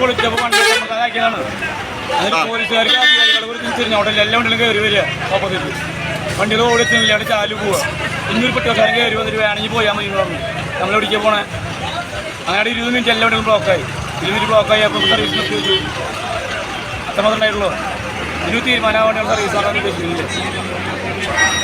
പൊളിച്ചപ്പോൾ വണ്ടി നമുക്ക് അതാക്കിയതാണ്. അതിന് പോലീസുകാർക്ക് അധികാരികൾ ഒരു തിരിച്ചറിഞ്ഞ അവിടെ എല്ലാം വണ്ടികളും കയറി വരിക. ഓപ്പോസിറ്റ്. വണ്ടികൾ ഓടിക്കുന്നില്ല അവിടെ ചാലു പോവുക. ഇന്നൊരു പെട്ടോക്കാരൻ കയറി വന്നിട്ട് വേണമെങ്കിൽ പോയാൽ മതി എന്ന് പറഞ്ഞു. നമ്മൾ എവിടേക്കാ പോണേ? അങ്ങനെ ഇരുപത് മിനിറ്റ് എല്ലാ വണ്ടികളും ബ്ലോക്കായി ഇരുപത് മിനിറ്റ് ബ്ലോക്കായി അപ്പോൾ സർവീസ് നിർത്തി വെച്ചു. അത്ര മാത്രമേ ഉണ്ടായിട്ടുള്ളൂ ഇതിന് തീരുമാനമാവേണ്ട സർവീസ് ആണെന്ന് ഉദ്ദേശിക്കുന്നില്ല.